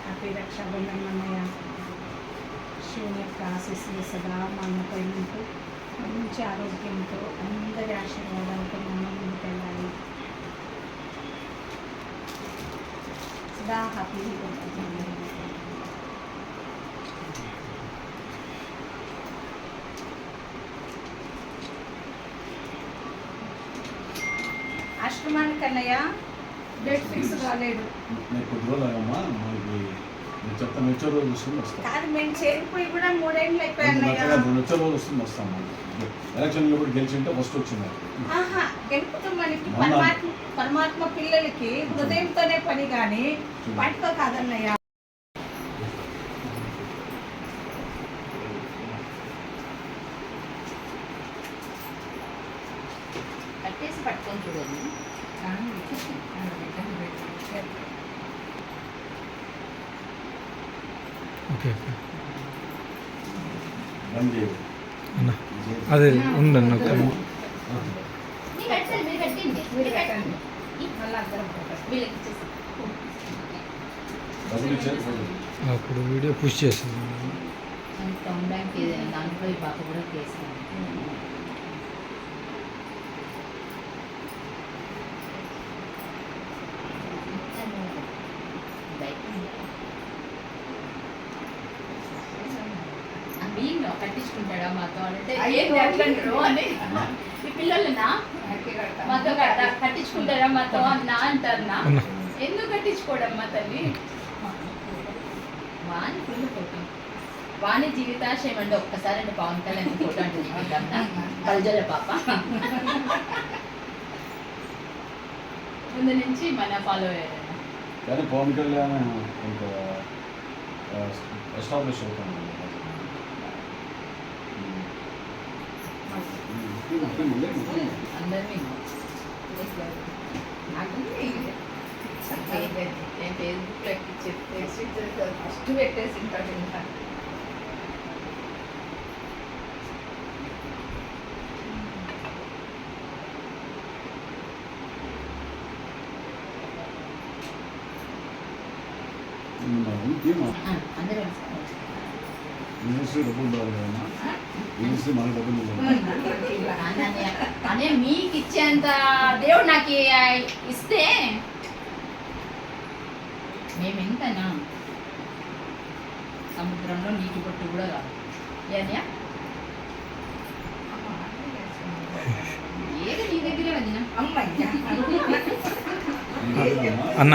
Happy Rakshabandhan అన్నయ్య శివుని యొక్క ఆశీస్సులు సదా మా అన్నపై ఉంటూ మంచి ఆరోగ్యంతో అందరి ఆశీర్వాదాలతో మా ముందుకెళ్ళాలి సదా హ్యాపీ ఆశ్రమానికి అన్నయ్య డేట్ ఫిక్స్ కాలేదు. నేను కొద్ది రోజులు అమ్మా మనకి నేను చెప్తాను వచ్చే రోజు వస్తుంది వస్తాం. కాదు మేము చేరిపోయి కూడా మూడేళ్ళు అయిపోయి రెండు అన్నయ్య. లక్షల- రెండు వచ్చే రోజు వస్తుంది వస్తాం ఎలక్షన్లో కూడా గెలిచింటే ఫస్ట్ వచ్చింది. ఆహా గెలుపుతో మనకి పరమాత్మ పరమాత్మ పిల్లలకి హృదయంతోనే పని కానీ వాటితో కాదన్నయ్య. కట్టేసి పట్టుకొని చూడండి. ఓకే అదే ఉండండి ఒక. అప్పుడు వీడియో పుష్ చేసింది. టౌన్ బ్యాంక్ దాంట్లో ఈ పాప కూడా కేసు కట్టించుకుంటాడా మాతో? అంటే ఏంటి అని ఈ పిల్లలనా? మాతో కట్ట- కట్టించుకుంటారా మాతో? నా అంటారు నా. అన్న. ఎందుకు కట్టించుకోవడం మా తల్లి? వాణి ఫుల్ ఫోటో. వాణి జీవితాశయం అంటే ఒక్కసారి అంటే పవన్ కళ్యాణ్ ఫోటో అంటే పాప. ముందు నుంచి మన ఫాలో అయ్యారు కానీ పవన్ కళ్యాణ్ కొంత ఎస్టాబ్లిష్ అవుతాను ఫస్ట్ పెట్టేసి ఉంటాడు ఇంకా. డబ్బులు డబ్బులు అనే మీకు ఇచ్చేంత దేవుడు నాకు ఇస్తే మేము ఎంతనా సముద్రంలో నీటి పట్టు కూడా కాదు. ఏది నీ దగ్గరే? అన్న